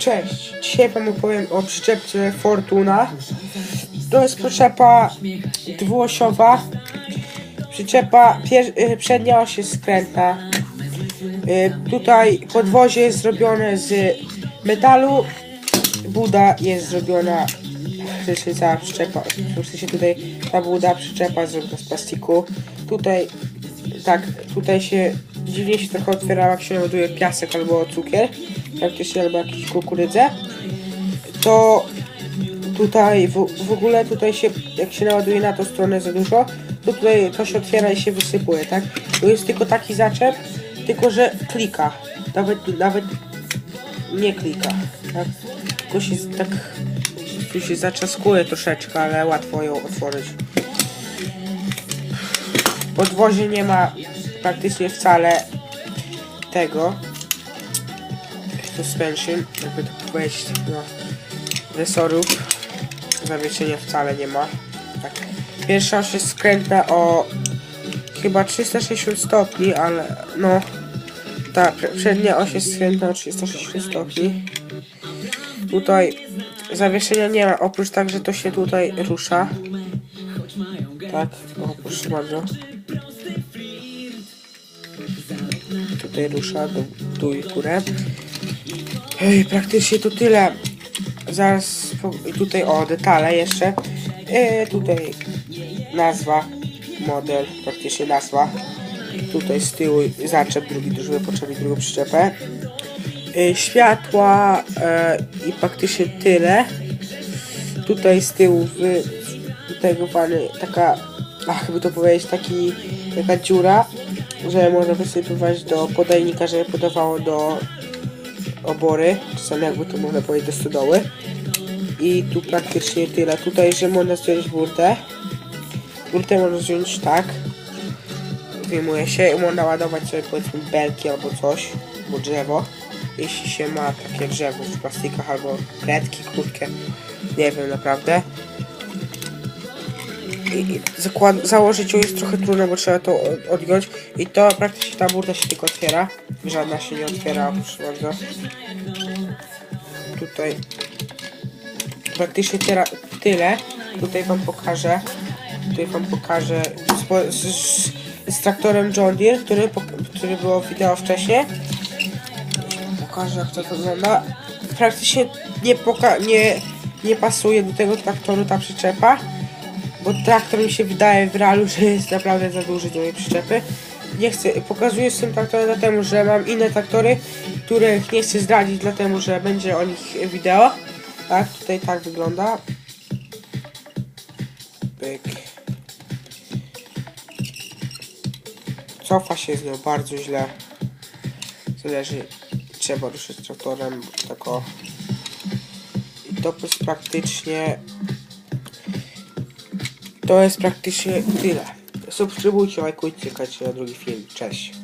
Cześć, dzisiaj wam opowiem o przyczepce Fortuna. To jest przyczepa dwuosiowa. Przyczepa y, przednia oś jest skrętna. Y, Tutaj podwozie jest zrobione z metalu. Buda jest zrobiona, sensie cała przyczepa, w sensie tutaj ta buda przyczepa zrobiona z plastiku. Tutaj, tak, tutaj się dziwnie się trochę otwiera, jak się ładuje piasek albo cukier, praktycznie albo jakieś kukurydzę. To tutaj w, w ogóle tutaj się, jak się naładuje na tą stronę za dużo, to tutaj to się otwiera i się wysypuje, tak? Tu jest tylko taki zaczep, tylko że klika. Nawet, nawet nie klika, tak? Tylko się tak, tu się zaczaskuje troszeczkę, ale łatwo ją otworzyć. Podwozie nie ma praktycznie wcale tego suspension, jakby to powiedzieć, no, resorów. Zawieszenia wcale nie ma. Tak. Pierwsza oś jest skrętna o chyba 360 stopni, ale no ta przednia oś jest skrętna o 360 stopni. Tutaj zawieszenia nie ma, oprócz tak, że to się tutaj rusza. Tak, o proszę bardzo. Tutaj rusza w górę. Ej, praktycznie to tyle. Zaraz tutaj o detale jeszcze. E, tutaj nazwa, model, praktycznie nazwa. Tutaj z tyłu zaczep drugi, żeby potrzebny drugą przyczepę. E, światła e, i praktycznie tyle. Tutaj z tyłu wy, wytegowany taka, ach, jakby to powiedzieć, taki, taka dziura, że można wysypywać do podajnika, żeby podawało do obory, czasami jakby to można powiedzieć do stodoły. I tu praktycznie tyle. Tutaj, że można zdjąć burtę. Burtę można zdjąć tak. Wyjmuje się i można ładować sobie powiedzmy belki albo coś, albo drzewo. Jeśli się ma takie drzewo w plastikach albo kredki krótkie. Nie wiem naprawdę. Założyć ją jest trochę trudno, bo trzeba to od- odgiąć. I to praktycznie ta burta się tylko otwiera. Żadna się nie otwiera, proszę bardzo. Tutaj praktycznie tyle, tyle. Tutaj wam pokażę. Tutaj wam pokażę z, z, z, traktorem John Deere, który, który było wideo wcześniej. Pokażę jak to wygląda. Praktycznie nie, poka- nie, nie pasuje do tego traktoru ta przyczepa. Bo traktor mi się wydaje w realu, że jest naprawdę za duży do tej przyczepy. Nie chcę, pokazuję z tym traktorem dlatego, że mam inne traktory, których nie chcę zdradzić, dlatego, że będzie o nich wideo. Tak, tutaj tak wygląda. Pyk. Cofa się z nią bardzo źle. Zależy, trzeba ruszyć traktorem, tak o. I to jest praktycznie to jest praktycznie tyle. Subskrybujcie, lajkujcie, czekajcie na drugi film. Cześć.